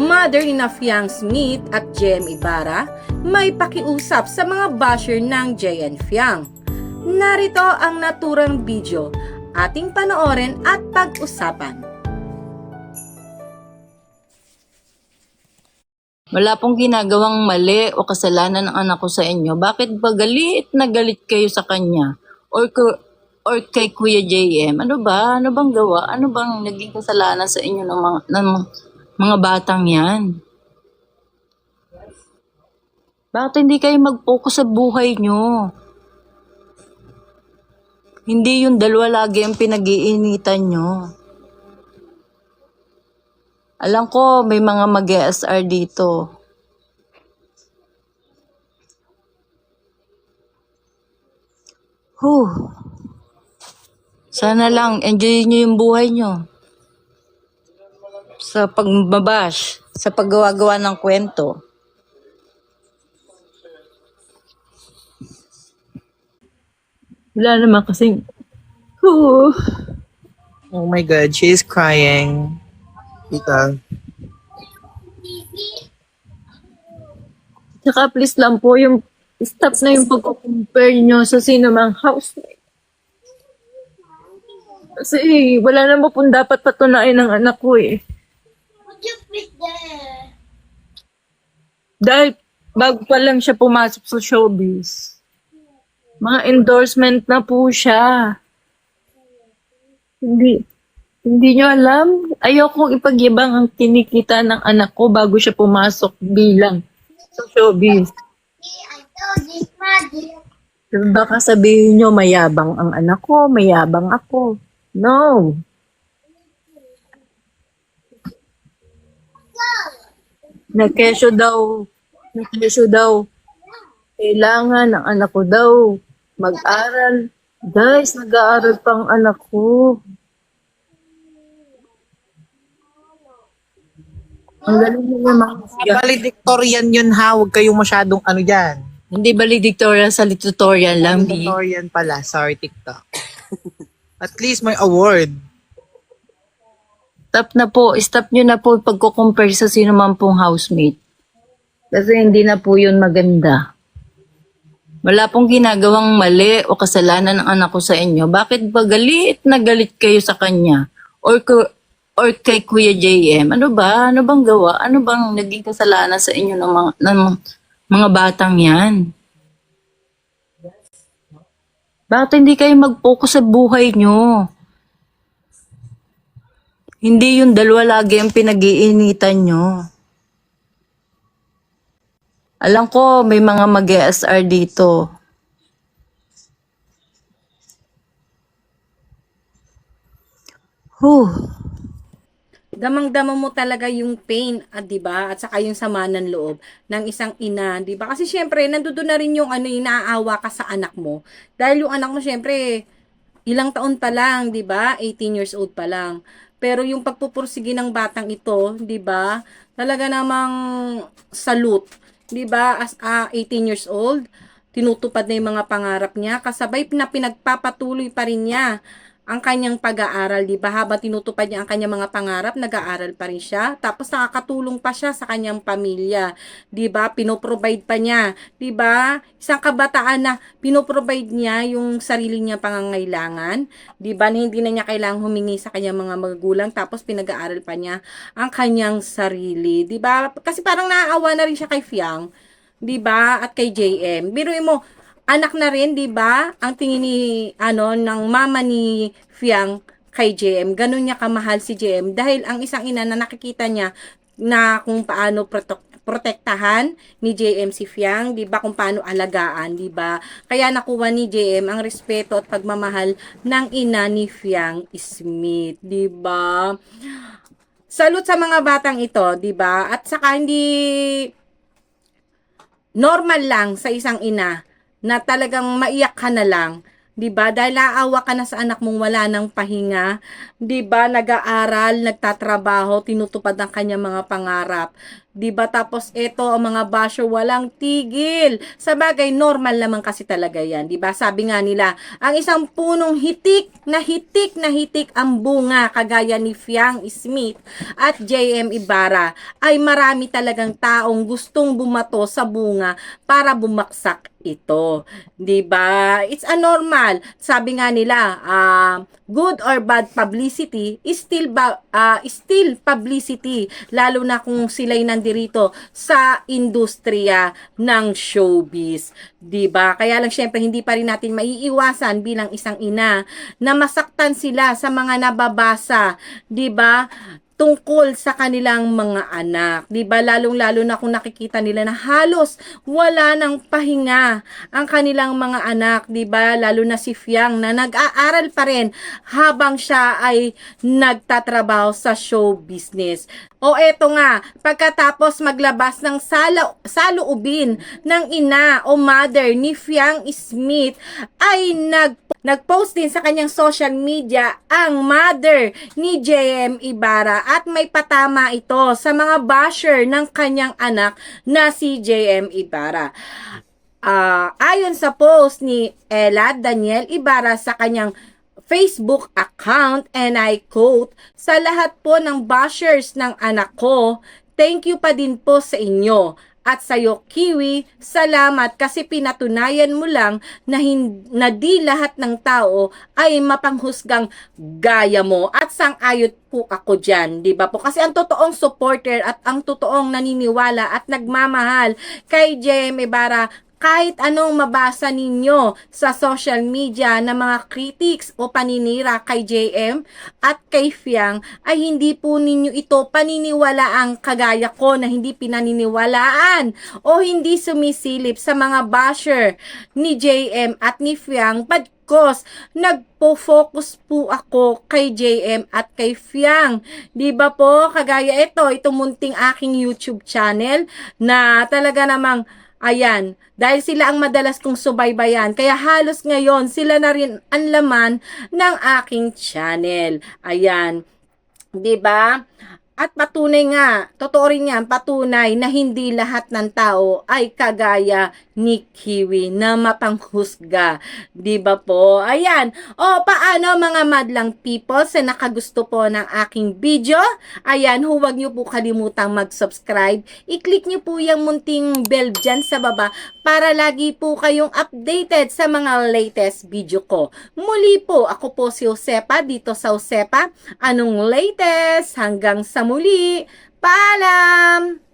mother ni na Fiang Smith at Jem Ibarra, may pakiusap sa mga basher ng JN Fiang. Narito ang naturang video, ating panoorin at pag-usapan. Wala pong ginagawang mali o kasalanan ng anak ko sa inyo. Bakit ba galit na galit kayo sa kanya? Or, or kay Kuya JM? Ano ba? Ano bang gawa? Ano bang naging kasalanan sa inyo ng mga, ng mga batang yan? Bakit hindi kayo mag-focus sa buhay nyo? Hindi yung dalawa lagi ang pinag-iinitan nyo. Alam ko, may mga mag SR dito. Huh. Sana lang, enjoy nyo yung buhay nyo. Sa pagbabash, sa paggawa-gawa ng kwento. Wala naman kasing, huh. Oh my god, she is crying. Tita. Tsaka please lang po, yung stop na yung pag-compare nyo sa sino mang housemate. Kasi wala naman pong dapat patunayan ng anak ko eh. Dahil bago pa lang siya pumasok sa showbiz, mga endorsement na po siya. Hindi, hindi nyo alam? Ayokong ipagyabang ang kinikita ng anak ko bago siya pumasok bilang sa showbiz. Baka sabihin nyo, mayabang ang anak ko, mayabang ako. No. Nagkesyo daw, nagkesyo daw, kailangan ng anak ko daw mag-aral. Guys, nag-aaral pang anak ko. Ang galing niya mga Valedictorian yun ha, huwag kayong masyadong ano dyan. Hindi valedictorian sa tutorial lang, B. Valedictorian pala, sorry TikTok. At least may award. Stop na po, stop nyo na po pagko-compare sa sino man pong housemate. Kasi hindi na po yun maganda. Wala pong ginagawang mali o kasalanan ng anak ko sa inyo. Bakit ba galit na galit kayo sa kanya? Or, or kay Kuya JM? Ano ba? Ano bang gawa? Ano bang naging kasalanan sa inyo ng mga, ng mga batang yan? Bakit hindi kayo mag-focus sa buhay nyo? Hindi yung dalawa lagi ang pinag-iinitan nyo. Alam ko, may mga mag SR dito. Huh. damang-dama mo talaga yung pain, at 'di ba? At saka yung sama ng loob ng isang ina, 'di ba? Kasi syempre, nandoon na rin yung ano, yung naaawa ka sa anak mo. Dahil yung anak mo syempre ilang taon pa lang, 'di ba? 18 years old pa lang. Pero yung pagpupursige ng batang ito, 'di ba? Talaga namang salute, 'di ba? As a 18 years old, tinutupad na yung mga pangarap niya, kasabay na pinagpapatuloy pa rin niya ang kanyang pag-aaral, di ba? Habang tinutupad niya ang kanyang mga pangarap, nag-aaral pa rin siya. Tapos nakakatulong pa siya sa kanyang pamilya, di ba? Pinoprovide pa niya, di ba? Isang kabataan na pinoprovide niya yung sarili niya pangangailangan, di ba? Hindi na niya kailangang humingi sa kanyang mga magulang, tapos pinag-aaral pa niya ang kanyang sarili, di ba? Kasi parang naaawa na rin siya kay Fiang, 'di ba? At kay JM. Biruin mo, anak na rin, 'di ba? Ang tingin ni ano ng mama ni Fiang kay JM. Ganun niya kamahal si JM dahil ang isang ina na nakikita niya na kung paano protek- protektahan ni JM si Fiang, 'di ba? Kung paano alagaan, 'di ba? Kaya nakuha ni JM ang respeto at pagmamahal ng ina ni Fiang Smith, 'di ba? Salute sa mga batang ito, 'di ba? At saka hindi normal lang sa isang ina na talagang maiyak ka na lang, 'di ba? Dahil naawa ka na sa anak mong wala ng pahinga, 'di ba? Nag-aaral, nagtatrabaho, tinutupad ang kanyang mga pangarap, 'di ba? Tapos ito ang mga basher walang tigil. Sa bagay normal naman kasi talaga 'yan, 'di ba? Sabi nga nila, ang isang punong hitik na hitik na hitik ang bunga kagaya ni Fiang Smith at JM Ibarra ay marami talagang taong gustong bumato sa bunga para bumaksak ito. 'Di ba? It's a normal. Sabi nga nila, ah, good or bad publicity is still ba, is still publicity lalo na kung sila'y nandirito sa industriya ng showbiz. 'Di ba? Kaya lang syempre hindi pa rin natin maiiwasan bilang isang ina na masaktan sila sa mga nababasa, 'di ba? tungkol sa kanilang mga anak. 'Di ba? Lalong-lalo na kung nakikita nila na halos wala nang pahinga ang kanilang mga anak, 'di ba? Lalo na si Fiang na nag-aaral pa rin habang siya ay nagtatrabaho sa show business. O eto nga, pagkatapos maglabas ng sala, saluubin ng ina o mother ni Fiang Smith ay nag Nag-post din sa kanyang social media ang mother ni JM Ibarra at may patama ito sa mga basher ng kanyang anak na si JM Ibarra. Ah, ayon sa post ni Ella Daniel Ibarra sa kanyang Facebook account and I quote, sa lahat po ng bashers ng anak ko, thank you pa din po sa inyo. At sa'yo, Kiwi, salamat kasi pinatunayan mo lang na, hin- na di lahat ng tao ay mapanghusgang gaya mo. At sang-ayot po ako dyan, di ba po? Kasi ang totoong supporter at ang totoong naniniwala at nagmamahal kay JM Ibarra kahit anong mabasa ninyo sa social media na mga critics o paninira kay JM at kay Fiang ay hindi po ninyo ito paniniwalaang kagaya ko na hindi pinaniniwalaan o hindi sumisilip sa mga basher ni JM at ni Fiang Bagkos, nagpo-focus po ako kay JM at kay Fiang. 'Di ba po? Kagaya ito, itong munting aking YouTube channel na talaga namang Ayan, dahil sila ang madalas kong subaybayan, kaya halos ngayon sila na rin ang laman ng aking channel. Ayan, ba? At patunay nga, totoo rin yan, patunay na hindi lahat ng tao ay kagaya ni Kiwi na mapanghusga. Di ba po? Ayan. O, paano mga madlang people sa nakagusto po ng aking video? Ayan, huwag niyo po kalimutang mag-subscribe. I-click niyo po yung munting bell dyan sa baba para lagi po kayong updated sa mga latest video ko. Muli po, ako po si Josepa dito sa Josepa. Anong latest? Hanggang sa muli. Paalam!